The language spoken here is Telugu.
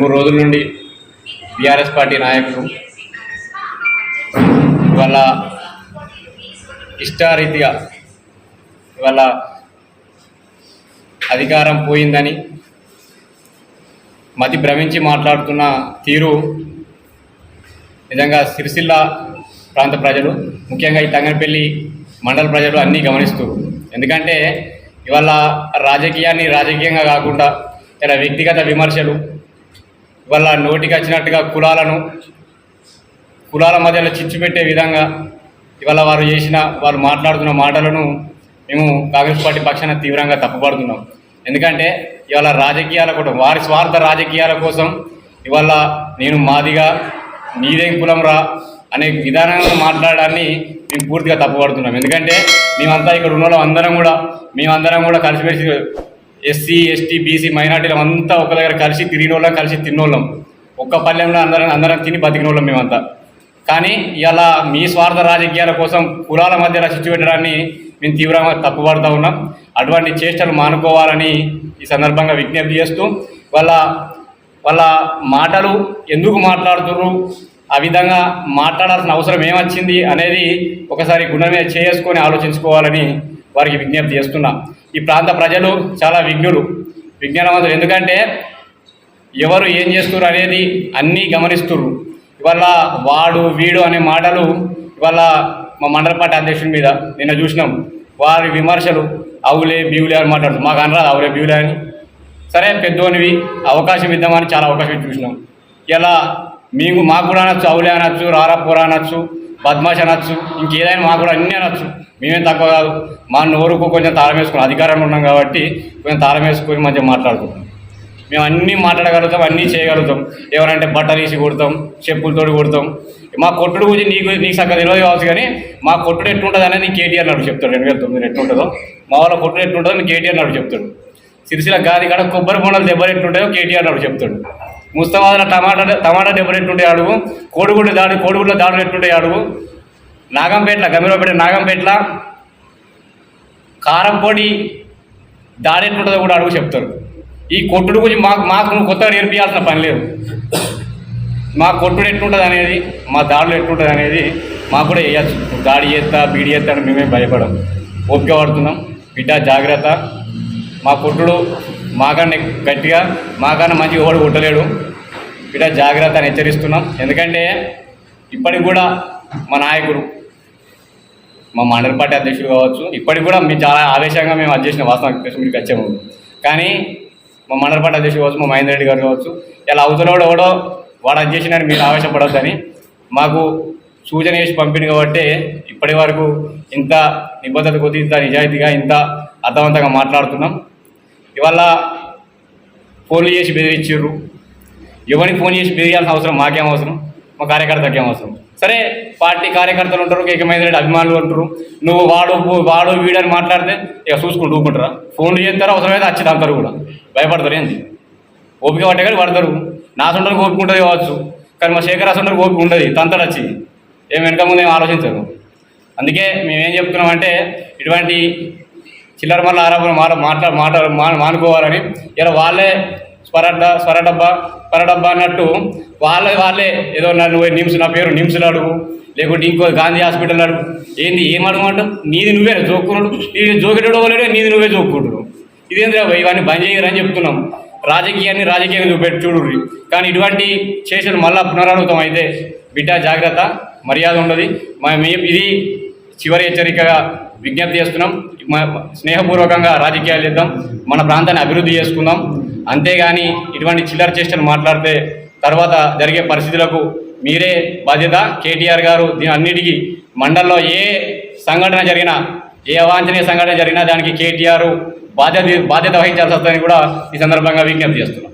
మూడు రోజుల నుండి బీఆర్ఎస్ పార్టీ నాయకులు ఇవాళ ఇష్టారీతిగా ఇవాళ అధికారం పోయిందని మతి భ్రమించి మాట్లాడుతున్న తీరు నిజంగా సిరిసిల్ల ప్రాంత ప్రజలు ముఖ్యంగా ఈ తంగనపల్లి మండల ప్రజలు అన్నీ గమనిస్తూ. ఎందుకంటే ఇవాళ రాజకీయాన్ని రాజకీయంగా కాకుండా ఇలా వ్యక్తిగత విమర్శలు ఇవాళ నోటికి వచ్చినట్టుగా కులాలను కులాల మధ్యలో చిచ్చు పెట్టే విధంగా ఇవాళ వారు చేసిన వారు మాట్లాడుతున్న మాటలను మేము కాంగ్రెస్ పార్టీ పక్షాన తీవ్రంగా తప్పుపడుతున్నాం. ఎందుకంటే ఇవాళ రాజకీయాల కోసం వారి స్వార్థ రాజకీయాల కోసం ఇవాళ నేను మాదిగా నీదేం కులం రా అనే విధానంగా మాట్లాడడాన్ని మేము పూర్తిగా తప్పుపడుతున్నాం. ఎందుకంటే మేమంతా ఇక్కడ ఉన్న వాళ్ళం అందరం కూడా మేమందరం కూడా కలిసిమెలిసి ఎస్సీ ఎస్టీ బీసీ మైనార్టీలు అంతా ఒక దగ్గర కలిసి తిరిగినోళ్ళం కలిసి తిన్నోళ్ళం. ఒక్క పల్లెంలో అందరం అందరం తిని బతికిన వాళ్ళం మేమంతా. కానీ ఇలా మీ స్వార్థ రాజకీయాల కోసం కులాల మధ్య రచించి పెట్టడాన్ని మేము తీవ్రంగా తప్పుపడుతూ ఉన్నాం. అటువంటి చేష్టలు మానుకోవాలని ఈ సందర్భంగా విజ్ఞప్తి చేస్తూ వాళ్ళ వాళ్ళ మాటలు ఎందుకు మాట్లాడుతుర్రు? ఆ విధంగా మాట్లాడాల్సిన అవసరం ఏమొచ్చింది అనేది ఒకసారి గుణమే చేసుకొని ఆలోచించుకోవాలని వారికి విజ్ఞప్తి చేస్తున్నా. ఈ ప్రాంత ప్రజలు చాలా విజ్ఞులు విజ్ఞానవంతులు. ఎందుకంటే ఎవరు ఏం చేస్తున్నారు అనేది అన్నీ గమనిస్తున్నారు ఇవాళ వాడు వీడు అనే మాటలు ఇవాళ మా మండల పార్టీ అధ్యక్షుడి మీద నిన్న చూసినాం. వారి విమర్శలు అవులే బీవులే అని మాట్లాడుతుంది మాకు అనరాదు అవులే బీవులే అని. సరే పెద్దోనివి అవకాశం ఇద్దామని చాలా అవకాశం చూసినాం. ఇలా మేము మాకు కూడా అనొచ్చు అవులే అనొచ్చు రారా పోరా అనొచ్చు బద్మాష్ అనొచ్చు ఇంకేదైనా మాకు కూడా అన్నీ అనొచ్చు. మేమేం తక్కువ కాదు. మా నోరుకు కొంచెం తాళం వేసుకుని అధికారంలో ఉన్నాం కాబట్టి కొంచెం తాళం వేసుకొని మంచిగా మాట్లాడుకుంటాం మేము అన్నీ మాట్లాడగలుగుతాం అన్నీ చేయగలుగుతాం. ఎవరంటే బట్టలు తీసి కొడతాం చెప్పులతో కొడతాం. మా కొట్టుడు గురించి నీకు నీకు సగం తెలియదు కావచ్చు కానీ మా కొట్టుడు ఎట్లుంటుంది అనేది నీకు కేటీఆర్ నాడు చెప్తాడు. రెండు వేల తొమ్మిది ఎట్లుంటుందో. మా వాళ్ళ కొట్టుడు ఎట్లుంటుందో నీకు కేటీఆర్ నాడు చెప్తాడు. సిరిసిల గాది కాడ కొబ్బరి బొండలు దెబ్బలు ఎట్లుంటాయో కేటీఆర్ నాడు చెప్తాడు. ముస్తమాదల టమాటా టమాటా దెబ్బలు ఎట్లుంటాయి అడుగు కోడిగుడ్ల దాడి కోడిగుడ్ల దాడులు ఎట్లుంటాయి అడుగు నాగంపేట్ల గమిరపేట నాగంపేట్ల కారం పొడి దాడి ఎట్లుంటుందో కూడా అడుగు చెప్తారు. ఈ కొట్టుడు గురించి మాకు మాకు నువ్వు కొత్తగా నేర్పించాల్సిన పని లేదు. మా కొట్టుడు ఎట్లుంటుంది అనేది మా దాడులు ఎట్లుంటుంది అనేది మాకు కూడా వేయచ్చు. దాడి చేస్తా బీడి చేస్తా అని మేమే భయపడం ఓపిక పడుతున్నాం. బిడ్డ జాగ్రత్త. మా కొట్టుడు మాకన్నా గట్టిగా మాకన్నా మంచిగా ఓడి కొట్టలేడు. బిడ్డ జాగ్రత్త అని హెచ్చరిస్తున్నాం. ఎందుకంటే ఇప్పటికి కూడా మా నాయకుడు మా మండలి పార్టీ అధ్యక్షుడు కావచ్చు ఇప్పటికి కూడా మేము చాలా ఆవేశంగా మేము అధ్యక్షుని వాసన వాస్తవం మీకు వచ్చాము. కానీ మా మండలి పార్టీ అధ్యక్షుడు కావచ్చు మా మహేందర్ రెడ్డి గారు కావచ్చు ఇలా అవతలవాడు ఎవడో వాడు అది మీరు ఆవేశపడొద్దని మాకు సూచన చేసి పంపిణీ కాబట్టి ఇప్పటి వరకు ఇంత నిబద్ధత కొద్ది ఇంత నిజాయితీగా ఇంత అర్థవంతంగా మాట్లాడుతున్నాం. ఇవాళ ఫోన్లు చేసి బెదిరించారు ఎవరికి ఫోన్ చేసి బెదిరియాల్సిన అవసరం? మాకేం అవసరం? మా కార్యకర్తకి ఏం అవసరం? సరే పార్టీ కార్యకర్తలు ఉంటారు ఏకమైన రెడ్డి అభిమానులు ఉంటారు. నువ్వు వాడు వాడు వీడని మాట్లాడితే ఇక చూసుకుంటూ ఊరుకుంటారా? ఫోన్లు చేస్తారా అవసరమైతే వచ్చి తంతారు కూడా. భయపడతారు ఏంది? ఓపిక పట్టే కానీ పడతారు. నా సొంటకు ఓపిక ఉంటుంది కావచ్చు. కానీ మా శేఖర్ సొంటకు ఓపిక ఉండదు తంతడు వచ్చి ఏం వెనక ముందు ఏం ఆలోచించరు? అందుకే మేమేం చెప్తున్నామంటే ఇటువంటి చిల్లర మళ్ళీ ఆరాపురం మాట మాట్లా మాట మానుకోవాలని ఇలా వాళ్ళే స్వరడ్డ స్వరడబ్బా స్వరడబ్బా అన్నట్టు వాళ్ళే వాళ్ళే ఏదో నన్ను నిమ్స్ నా పేరు నిమ్స్లు అడుగు. లేకుంటే ఇంకో గాంధీ హాస్పిటల్ అడుగు. ఏంది ఏం నీది నువ్వే జోక్కున్నాడు. నీది జోకెటోడు వాళ్ళే నీది నువ్వే జోక్కుంటున్నావు. ఇదేంద్రా భయ్ ఇవన్నీ బంద్ చేయరని చెప్తున్నాం. రాజకీయాన్ని రాజకీయంగా చూపెట్టి చూడు కానీ ఇటువంటి చేసిన మళ్ళా పునరావృతం అయితే బిడ్డ జాగ్రత్త మర్యాద ఉండదు. మేము ఇది చివరి హెచ్చరికగా విజ్ఞప్తి చేస్తున్నాం. స్నేహపూర్వకంగా రాజకీయాలు చేద్దాం. మన ప్రాంతాన్ని అభివృద్ధి చేసుకుందాం. అంతేగాని ఇటువంటి చిల్లర చేష్టలు మాట్లాడితే తర్వాత జరిగే పరిస్థితులకు మీరే బాధ్యత. కేటీఆర్ గారు దీని అన్నిటికీ మండలంలో ఏ సంఘటన జరిగినా ఏ అవాంఛనీయ సంఘటన జరిగినా దానికి కేటీఆర్ బాధ్యత బాధ్యత వహించాల్సి వస్తుందని కూడా ఈ సందర్భంగా విజ్ఞప్తి చేస్తున్నాం.